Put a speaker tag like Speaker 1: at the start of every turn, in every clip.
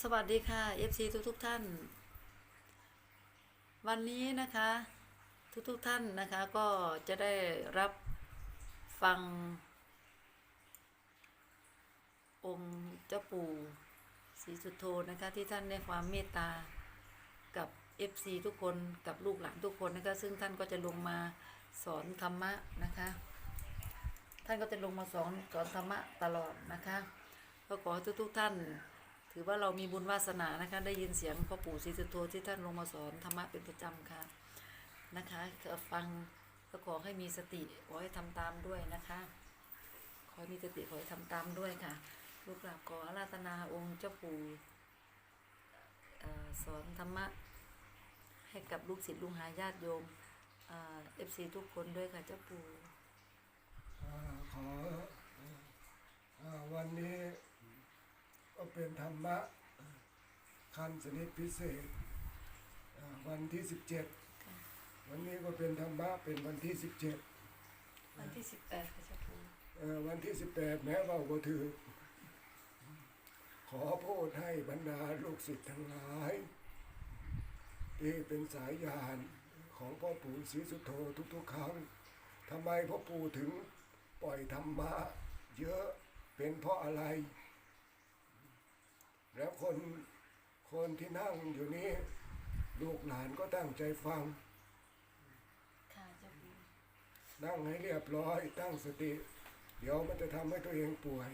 Speaker 1: สวัสดีค่ะ FC ทุกทุกท่าน วันนี้นะคะ ทุกทุกท่านนะคะก็จะได้รับฟัง องค์เจ้าปู่ศรีสุโธนะคะที่ท่านได้ความเมตตากับ FC ทุกคนกับลูกหลานทุกคนนะคะซึ่งท่านก็จะลงมาสอนธรรมะนะคะ ท่านก็จะลงมาสอนสอนธรรมะตลอดนะคะก็ขอให้ทุกท่าน ถือว่าเรามีบุญวาสนานะคะ ได้ยินเสียงพ่อปู่ศรีสุโธที่ท่านลงมาสอนธรรมะเป็นประจำค่ะนะคะฟังก็ขอให้มีสติขอให้ทำตามด้วยนะคะ ขอให้มีสติขอให้ทำตามด้วยค่ะ ลูกหลานขออาราธนาองค์เจ้าปู่สอนธรรมะให้กับลูกศิษย์ลูกหาญาติโยมเอฟซีทุกคนด้วยค่ะเจ้าปู่
Speaker 2: ขออวันนี้ ก็เป็นธรรมะขั้นสนิทพิเศษอ่าวันที่สิบเจ็ดวันนี้ก็เป็นธรรมะเป็นวันที่สิบเจ็ด
Speaker 1: วันที่สิบแปดค่ะเจ้าปู่
Speaker 2: วันที่สิบแปดแม้ว่าก็ถือ ขอพูดให้บรรดาลูกศิษย์ทั้งหลายที่เป็นสายยานของพ่อปู่ศรีสุโธทุกๆครั้งทำไมพ่อปู่ถึงปล่อยธรรมะเยอะเป็นเพราะอะไร แล้วคนคนที่นั่งอยู่นี้ ลูกหลานก็ตั้งใจฟัง
Speaker 1: ค่ะเจ้าปู่
Speaker 2: นั่งให้เรียบร้อย ตั้งสติ เดี๋ยวมันจะทำให้ตัวเองป่วย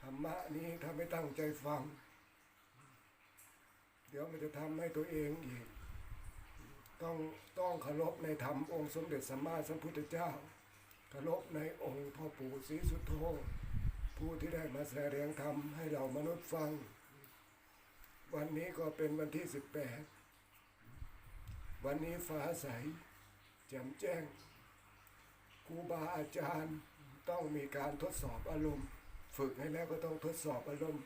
Speaker 2: ธรรมะนี้ถ้าไม่ตั้งใจฟัง เดี๋ยวมันจะทำให้ตัวเองอีกต้องต้องเคารพในธรรมองค์สมเด็จสัมมาสัมพุทธเจ้าเคารพในองค์พ่อปู่ศรีสุโธผู้ที่ได้มาแสดงธรรมให้เรามนุษย์ฟัง วันนี้ก็เป็นวันที่สิบแปดวันนี้ฟ้าใสแจ่มแจ้งครูบาอาจารย์ต้องมีการทดสอบอารมณ์ ฝึกให้แล้วก็ต้องทดสอบอารมณ์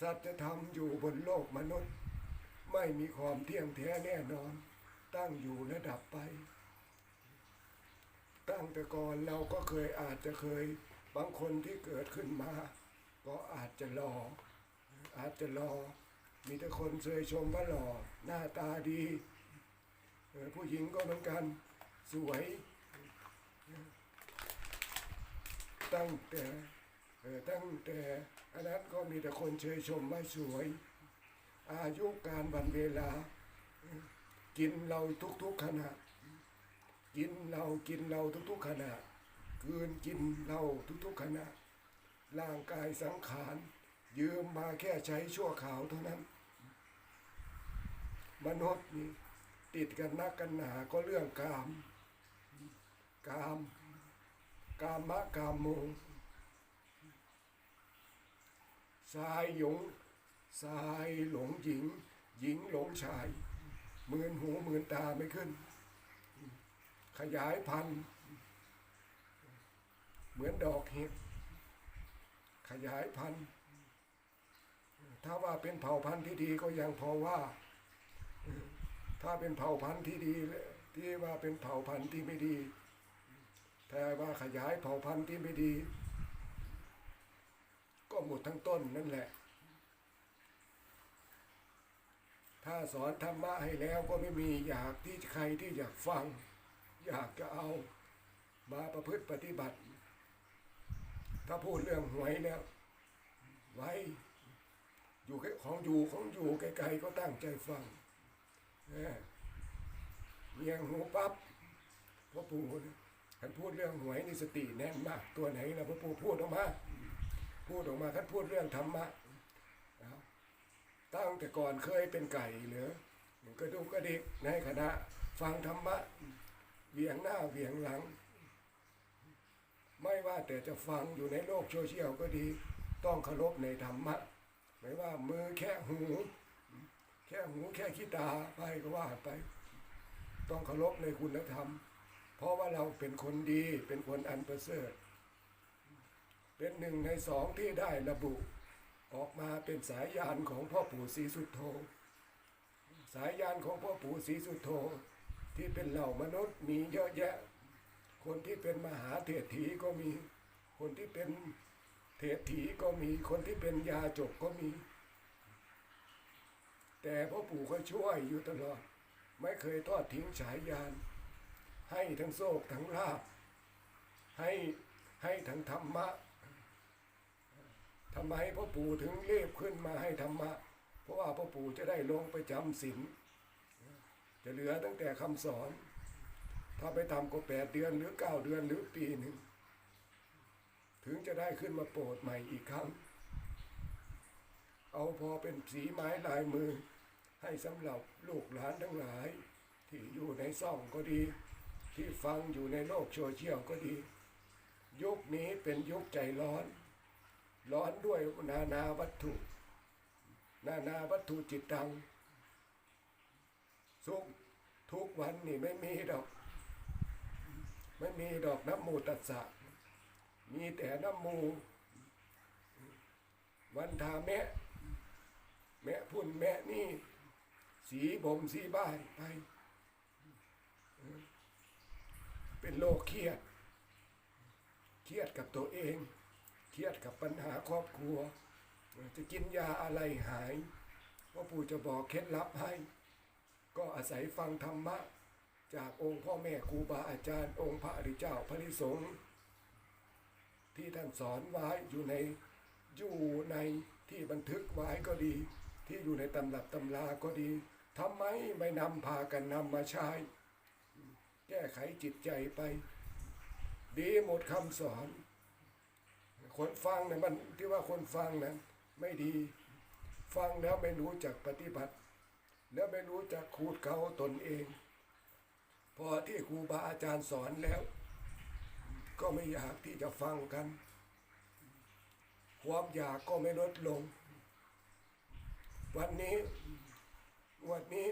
Speaker 2: สัจธรรมอยู่บนโลกมนุษย์ ไม่มีความเที่ยงแท้แน่นอน ตั้งอยู่และดับไป ตั้งแต่ก่อนเราก็เคยอาจจะเคยบางคนที่เกิดขึ้นมา ก็อาจจะหล่ออาจจะหล่อมีแต่คนเคยชมว่าหล่อหน้าตาดีผู้หญิงก็เหมือนกันสวย ตั้งแต่ตั้งแต่อันนั้นก็มีแต่คนเชยชมว่าสวย อายุการวันเวลา กินเราทุกๆขณะ กินเรากินเราทุกๆขณะ คืนกินเราทุกๆขณะ ร่างกายสังขาร ยืมมาแค่ใช้ชั่วข่าวเท่านั้น มนุษย์นี่ติดกันนักกันหนาก็เรื่องกาม กาม กามะกามมงชายหยงชายหลงหญิง หญิงหลงชายหมื่นหูหมื่นตาไม่ขึ้น ขยายพันธุ์ เหมือนดอกเห็ด ขยายพันธุ์ ถ้าว่าเป็นเผ่าพันธุ์ที่ดีก็ยังพอว่า ถ้าเป็นเผ่าพันธุ์ที่ดีที่ว่าเป็นเผ่าพันธุ์ที่ไม่ดีแต่ว่าขยายเผ่าพันธุ์ที่ไม่ดี ก็หมดทั้งต้นนั่นแหละ ถ้าสอนธรรมะให้แล้วก็ไม่มีอยากที่ใครที่อยากฟัง อยากจะเอามาประพฤติปฏิบัติ ถ้าพูดเรื่องหวยแล้วไว้อยู่ของอยู่ของอยู่ไกลๆก็ตั้งใจฟังเออเมียงหูปั๊บพ่อปู่เนี่ยท่านพูดเรื่องหวยนี่สติแน่นมาก ตัวไหนนะพ่อปู่พูดออกมา พูดออกมาท่านพูดเรื่องธรรมะตั้งแต่ก่อนเคยเป็นไก่หรือก็ดูกระดิกในคณะฟังธรรมะเวียงหน้าเวียงหลัง ไม่ว่าแต่จะฟังอยู่ในโลกโซเชียลก็ดี ต้องเคารพในธรรมะ ไม่ว่ามือแค่หู แค่หูแค่ขี้ตาไปก็ว่าไป ต้องเคารพในคุณธรรม เพราะว่าเราเป็นคนดีเป็นคนอันประเสริฐ เป็นหนึ่งในสองที่ได้ระบุ ออกมาเป็นสายยานของพ่อปู่ศรีสุดโธสายยานของพ่อปู่ศรีสุดโธที่เป็นเหล่ามนุษย์มีเยอะแยะ คนที่เป็นมหาเถรถีก็มี คนที่เป็นเทศถีก็มี คนที่เป็นยาจกก็มี แต่พ่อปู่ก็ช่วยอยู่ตลอด ไม่เคยทอดทิ้งฉายยาน ให้ทั้งโชคทั้งลาภให้ให้ทั้งธรรมะทำไมพ่อปู่ถึงเรียบขึ้นมาให้ธรรมะ เพราะว่าพ่อปู่จะได้ลงไปจำศีลจะเหลือตั้งแต่คำสอน ถ้าไปทำก็แปดเดือนหรือเก้าเดือนหรือปีหนึ่ง ถึงจะได้ขึ้นมาโปรดใหม่อีกครั้ง เอาพอเป็นสีไม้ลายมือ ให้สำหรับลูกหลานทั้งหลาย ที่อยู่ในซ่องก็ดี ที่ฟังอยู่ในโลกโซเชียลก็ดี ยุคนี้เป็นยุคใจร้อน ร้อนด้วยนานาวัตถุ นานาวัตถุจิตตังสุขทุกวันนี่ไม่มีดอก ไม่มีดอกน้ำมูตัสสะ มีแต่น้ำมู วันทาแมะแมะพุ่นแมะนี่ สีบ่มสีบ้ายไป เป็นโรคเครียด เครียดกับตัวเอง เครียดกับปัญหาครอบครัว จะกินยาอะไรหายพ่อปู่จะบอกเคล็ดลับให้ ก็อาศัยฟังธรรมะ จากองค์พ่อแม่ครูบาอาจารย์ องค์พระอริเจ้าพระริสงฆ์ที่ท่านสอนไว้อยู่ในอยู่ในที่บันทึกไว้ก็ดี ที่อยู่ในตำรับตำราก็ดีทำไมไม่นำพากันนำมาใช้ แก้ไขจิตใจไป ดีหมดคำสอน คนฟังเนี่ยมันที่ว่าคนฟังนั้นไม่ดีฟังแล้วไม่รู้จักปฏิบัติ แล้วไม่รู้จักขูดเกาตนเอง พอที่ครูบาอาจารย์สอนแล้ว ก็ไม่อยากที่จะฟังกัน ความอยากก็ไม่ลดลง วันนี้วันนี้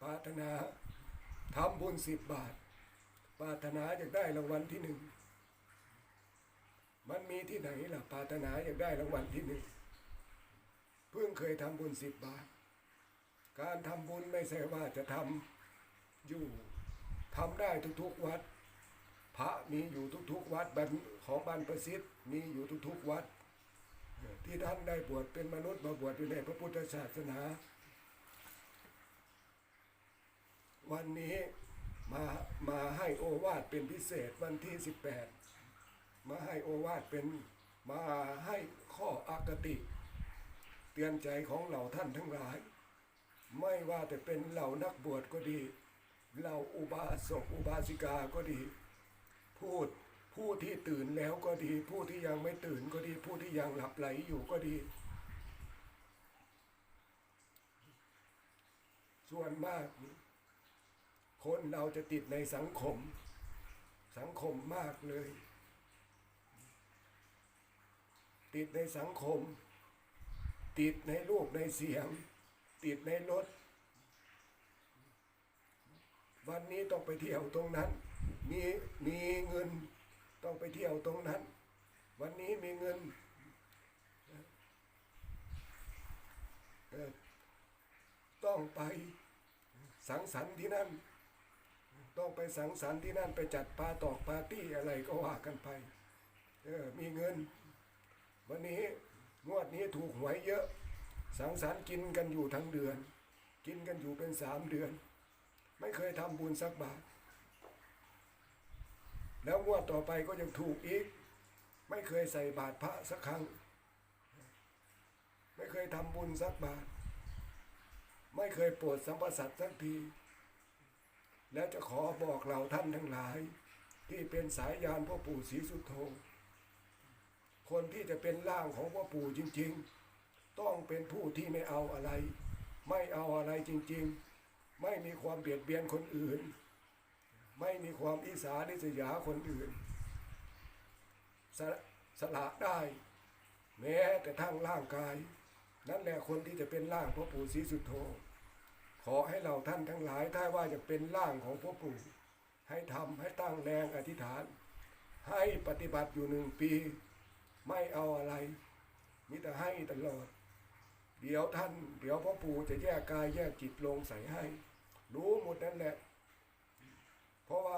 Speaker 2: ปรารถนาทำบุญสิบบาทปรารถนาอยากได้รางวัลที่หนึ่งมันมีที่ไหนล่ะปรารถนาอยากได้รางวัลที่หนึ่งเพิ่งเคยทำบุญสิบบาท การทำบุญไม่ใช่ว่าจะทำอยู่ทำได้ทุกๆวัด พระมีอยู่ทุกๆวัดแบบของบรรพสิทธิ์มีอยู่ทุกๆวัด ที่ท่านได้บวชเป็นมนุษย์มาบวชอยู่ในพระพุทธศาสนา วันนี้มามาให้โอวาทเป็นพิเศษวันที่ 18 มาให้โอวาทเป็นมาให้ข้ออากติ เตือนใจของเหล่าท่านทั้งหลาย ไม่ว่าแต่เป็นเหล่านักบวชก็ดี เหล่าอุบาสกอุบาสิกาก็ดี พูดผู้ที่ตื่นแล้วก็ดี ผู้ที่ยังไม่ตื่นก็ดี ผู้ที่ยังหลับไหลอยู่ก็ดี ส่วนมาก คนเราจะติดในสังคม สังคมมากเลย ติดในสังคม ติดในรูปในเสียง ติดในรถ วันนี้ต้องไปเที่ยวตรงนั้น มีมีเงินต้องไปเที่ยวตรงนั้น วันนี้มีเงินต้องไปสังสรรค์ที่นั่น ต้องไปสังสรรค์ที่นั่นไปจัดปาตอกปาร์ตี้อะไรก็ว่ากันไป เออมีเงิน วันนี้งวดนี้ถูกหวยเยอะ สังสรรค์กินกันอยู่ทั้งเดือน กินกันอยู่เป็นสามเดือน ไม่เคยทำบุญสักบาท แล้วงวดต่อไปก็ยังถูกอีก ไม่เคยใส่บาตรพระสักครั้ง ไม่เคยทำบุญสักบาท ไม่เคยโปรดสัมปสัตสักที แล้วจะขอบอกเราท่านทั้งหลาย ที่เป็นสายยานพ่อปู่ศรีสุโธคนที่จะเป็นร่างของพ่อปู่จริง ๆ ต้องเป็นผู้ที่ไม่เอาอะไร ไม่เอาอะไรจริงๆ ไม่มีความเบียดเบียนคนอื่น ไม่มีความอิสาริษยาคนอื่นสละสละได้ แม้แต่ทางร่างกาย นั่นแหละคนที่จะเป็นร่างพ่อปู่ศรีสุโธขอให้เราท่านทั้งหลายถ้าว่าจะเป็นร่างของพ่อปู่ให้ทำให้ตั้งแรงอธิษฐาน ให้ปฏิบัติอยู่หนึ่งปี ไม่เอาอะไรมิแต่ให้ตลอด เดี๋ยวท่าน เดี๋ยวพ่อปู่จะแยกกายแยกจิตลงใส่ให้ รู้หมดนั่นแหละ เพราะว่า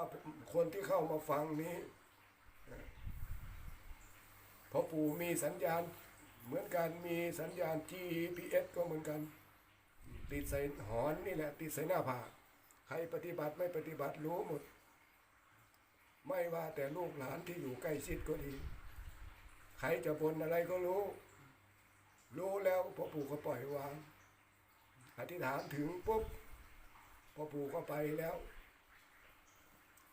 Speaker 2: คนที่เข้ามาฟังนี้พราะปู่มีสัญญาณเหมือนกันมีสัญญาณ GPS ก็เหมือนกัน ติดใส่หอนนี่แหละ ติดใส่หน้าผากใครปฏิบัติไม่ปฏิบัติรู้หมด ไม่ว่าแต่ลูกหลานที่อยู่ใกล้ชิดก็ดี ใครจะบนอะไรก็รู้ รู้แล้วพ่อปู่ก็ปล่อยวาง อธิษฐานถึงปุ๊บพ่อปู่ก็ไปแล้ว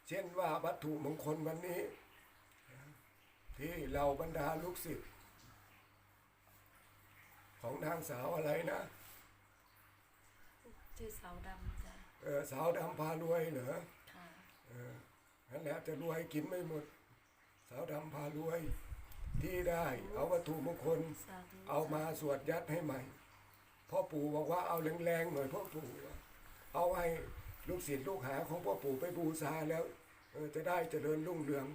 Speaker 2: เช่นว่าวัตถุมงคลวันนี้ ที่เราบรรดาลูกศิษย์ของนางสาวอะไรนะ
Speaker 1: ชื่อสาวดำจ้ะ
Speaker 2: เออสาวดำพารวยเหรอ
Speaker 1: ค่ะ
Speaker 2: เออนั่นแหละจะรวยกินไม่หมด สาวดำพารวย ที่ได้เอาวัตถุมงคล
Speaker 1: สาธุ
Speaker 2: เอามาสวดยัดให้ใหม่พ่อปู่บอกว่าเอาแรงๆหน่อยพ่อปู่เอาให้ลูกศิษย์ลูกหาของพ่อปู่ไปบูชาแล้วเออจะได้เจริญรุ่งเรือง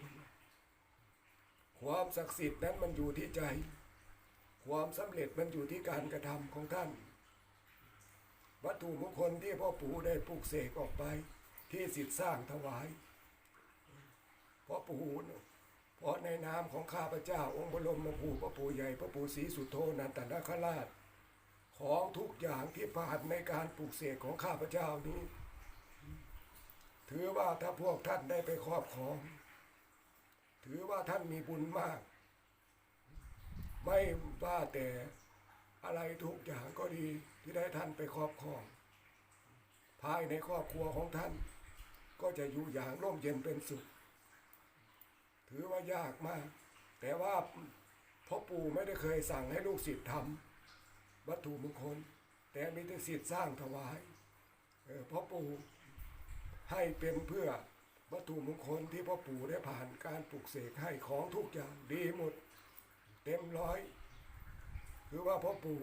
Speaker 2: ความศักดิ์สิทธิ์นั้นมันอยู่ที่ใจ ความสำเร็จมันอยู่ที่การกระทำของท่าน วัตถุมงคลที่พ่อปู่ได้ปลูกเสกออกไป ที่สิทธิ์สร้างถวายพ่อปู่น่ะ เพราะในนามของข้าพเจ้าองค์บรมปู่พระปู่ใหญ่พระปู่ศรีสุโธนันตนาคราช ของทุกอย่างที่ผ่านในการปลูกเสกของข้าพเจ้านี้ ถือว่าถ้าพวกท่านได้ไปครอบครอง ถือว่าท่านมีบุญมาก ไม่ว่าแต่อะไรทุกอย่างก็ดีที่ได้ท่านไปครอบครอง ภายในครอบครัวของท่าน ก็จะอยู่อย่างร่มเย็นเป็นสุข ถือว่ายากมาก แต่ว่าพ่อปู่ไม่ได้เคยสั่งให้ลูกศิษย์ทำวัตถุมงคล แต่มีแต่ศิษย์สร้างถวายออพ่อปู่ให้เป็นเพื่อวัตถุมงคลที่พ่อปู่ได้ผ่านการปลูกเสกให้ของทุกอย่างดีหมด เต็มร้อย คือว่าพ่อปู่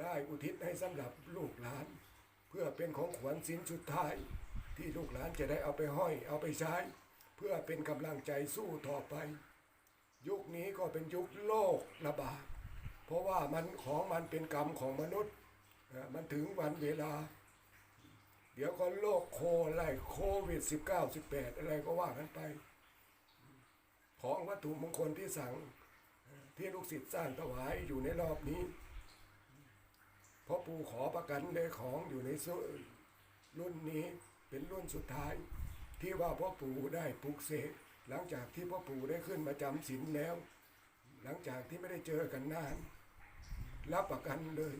Speaker 2: ได้อุทิศให้สำหรับลูกหลาน เพื่อเป็นของขวัญสินสุดท้าย ที่ลูกหลานจะได้เอาไปห้อยเอาไปใช้ พื่อเป็นกำลังใจสู้ต่อไป ยุคนี้ก็เป็นยุคโลกระบาดเพราะว่ามันของมันเป็นกรรมของมนุษย์มันถึงวันเวลา เดี๋ยวก็โรคโคอะไรโควิด 19 18 อะไรก็ว่ากันไป ของวัตถุมงคลที่สั่งที่ลูกศิษย์สร้างถวายอยู่ในรอบนี้เพราะปู่ขอประกันเลยของอยู่ในรุ่นนี้เป็นรุ่นสุดท้าย ที่ว่าพ่อปู่ได้ปลูกเสกหลังจากที่พ่อปู่ได้ขึ้นมาจำศีลแล้ว หลังจากที่ไม่ได้เจอกันนาน รับประกันเลย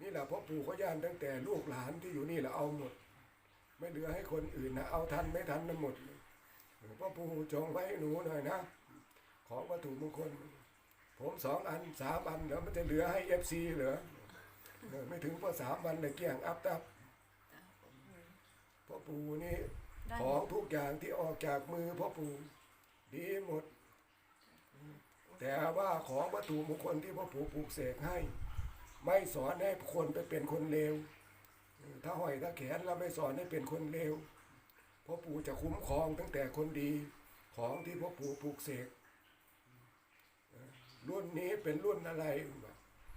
Speaker 2: นี่แหละพ่อปู่ก็ย่านตั้งแต่ลูกหลานที่อยู่นี่แหละเอาหมด ไม่เหลือให้คนอื่นนะเอาทันไม่ทันมันหมดพ่อปู่จงไว้หนูหน่อยนะ ของวัตถุมงคล ผมสองอันสามอันเดี๋ยวมันจะเหลือให้เอฟซีเหลือไม่ถึงพอสามวันเลยเกลี้ยงอัพตับ พ่อปู่นี่
Speaker 1: ได้
Speaker 2: ของทุกอย่างที่ออกจากมือพ่อปู่ดีหมด แต่ว่าของวัตถุมงคลที่พ่อปู่ปลูกเสกให้ ไม่สอนให้คนไปเป็นคนเลวถ้าห้อยถ้าแขนเราไม่สอนให้เป็นคนเลวพ่อปู่จะคุ้มครองตั้งแต่คนดีของที่พ่อปู่ปลูกเสกรุ่นนี้เป็นรุ่นอะไร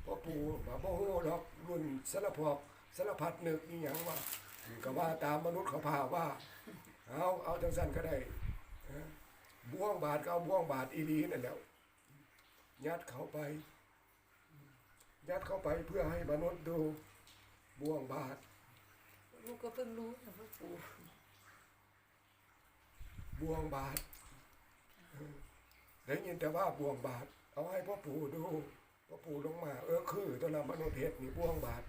Speaker 2: พ่อปู่บอกพ่อโหหรอกรุ่นสารพอกสารพัดนึกนี่อย่างว่า ก็ว่าตามมนุษย์เขาพาว่า เอาเอาจังสันก็ได้เออบ่วงบาทก็เอาบ่วงบาทอีหลีนั่นแหล้วยัดเข้าไป ยัดเข้าไปเพื่อให้มนุษย์ดูบ่วงบาท
Speaker 1: ลูกก็เพิ่งรู้นะพ่อปู่
Speaker 2: บ่วงบาทเออได้ยินแต่ว่าบ่วงบาท เอาให้พ่อปู่ดูพ่อปู่ลงมา เออคือตัวนั้นมนุษย์เห็ดนี่บ่วงบาท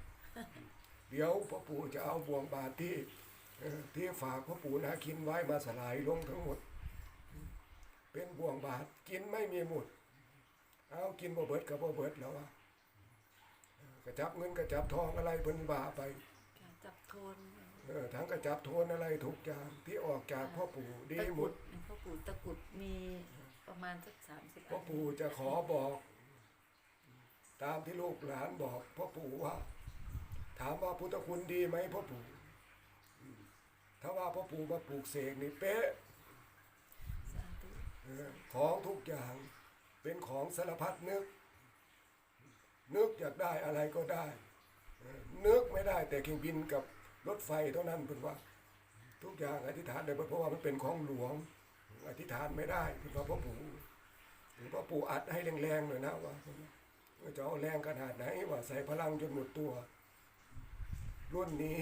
Speaker 2: เดี๋ยวพ่อปู่จะเอาบ่วงบาทที่เอ่อที่ฝากพ่อปู่นาคินไว้มาสลายลงทั้งหมด เป็นบ่วงบาทกินไม่มีหมด เอากินบ่เบิดกับบ่เบิดแล้ววะเออกระจับเงินกระจับทองอะไรเพิ่นว่าไป
Speaker 1: การจับโทน
Speaker 2: เออทั้งกระจับโทนอะไรทุกอย่างที่ออกจากพ่อปู่ดี
Speaker 1: ตะ
Speaker 2: หม
Speaker 1: กรุ
Speaker 2: ด
Speaker 1: ดพ่อปู่ตะกรุดมีประมาณสักสามสิบ
Speaker 2: พ่อปู่จะขอบอก ตามที่ลูกหลานบอกพ่อปู่ว่า ถามว่าพุทธคุณดีไหมพ่อปู่อืมถ้าว่าพ่อปู่มาปลูกเสกนี่เป๊ะ
Speaker 1: สาธุ
Speaker 2: เออของทุกอย่างเป็นของสารพัดนึก นึกอยากได้อะไรก็ได้เออนึกไม่ได้แต่เครื่องบินกับรถไฟเท่านั้นเป็นว่า ทุกอย่างอธิษฐานได้เพราะว่ามันเป็นของหลวง อธิษฐานไม่ได้เป็นว่าพ่อปู่ถึงพ่อปู่อัดให้แรงๆหน่อยนะว่าว่าจะเอาแรงขนาดไหนว่าใส่พลังจนหมดตัว รุ่นนี้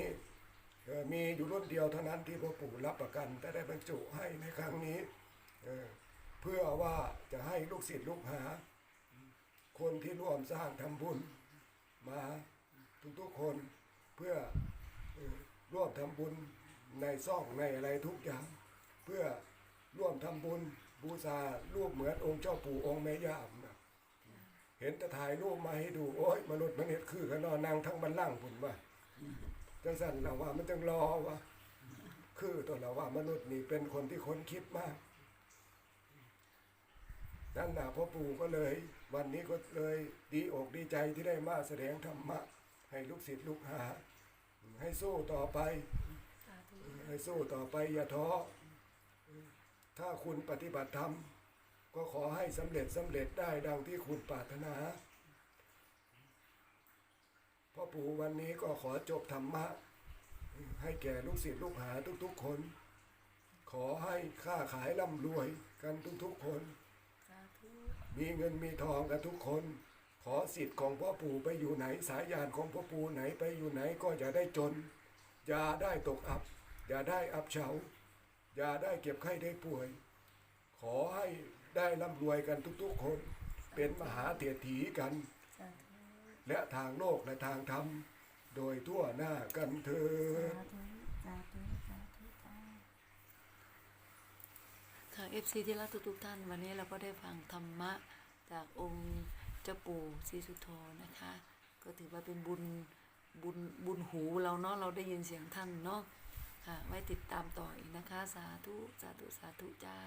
Speaker 2: มีอยู่รุ่นเดียวเท่านั้นที่พ่อปู่รับประกันแต่ได้บรรจุให้ในครั้งนี้เพื่อว่าจะให้ลูกศิษย์ลูกหา คนที่ร่วมสร้างทำบุญมาทุกๆคนเพื่ออร่วมทำบุญในซ่องในอะไรทุกอย่าง เพื่อร่วมทำบุญบูชารูปเหมือนองค์เจ้าปู่องค์แม่ย่านะเห็นแต่ถ่ายรูปมาให้ดู โอ้ยมนุษย์มนุษย์คือกันนอนนางทั้งบันล่างผุนว่า จังสันเราว่ามันจังรอว่าคือตัวเราว่ามนุษย์นี่เป็นคนที่ค้นคิดมากนั่นนะพ่อปู่ก็เลย วันนี้ก็เลยดีอกดีใจที่ได้มาแสดงธรรมะ ให้ลูกศิษย์ลูกหา ให้สู้ต่อไป ให้สู้ต่อไปอย่าท้อถ้าคุณปฏิบัติธรรม ก็ขอให้สำเร็จสำเร็จได้ดังที่คุณปรารถนา พ่อปู่วันนี้ก็ขอจบธรรมะ ให้แก่ลูกศิษย์ลูกหาทุกๆคน ขอให้ค้าขายร่ำรวยกันทุกๆคน มีเงินมีทองกันทุกคน ขอสิทธิ์ของพ่อปู่ไปอยู่ไหนสายยานของพ่อปู่ไหนไปอยู่ไหนก็อย่าได้จน อย่าได้ตกอับ อย่าได้อับเฉา อย่าได้เก็บไข้ได้ป่วย ขอให้ได้ร่ำรวยกันทุกๆคน เป็นมหาเศรษฐีกัน และทางโลกและทางธรรม โดยทั่วหน้ากันเถิด
Speaker 3: สาธุสาธุสาธุจ้า
Speaker 1: ค่ะ FC ที่รักทุกๆท่าน วันนี้เราก็ได้ฟังธรรมะจากองค์เจ้าปู่ศรีสุโธนะคะ ก็ถือว่าเป็นบุญบุญบุญหูเราเนาะเราได้ยินเสียงท่านเนาะค่ะไว้ติดตามต่ออีกนะคะ สาธุ สาธุ สาธุจ้า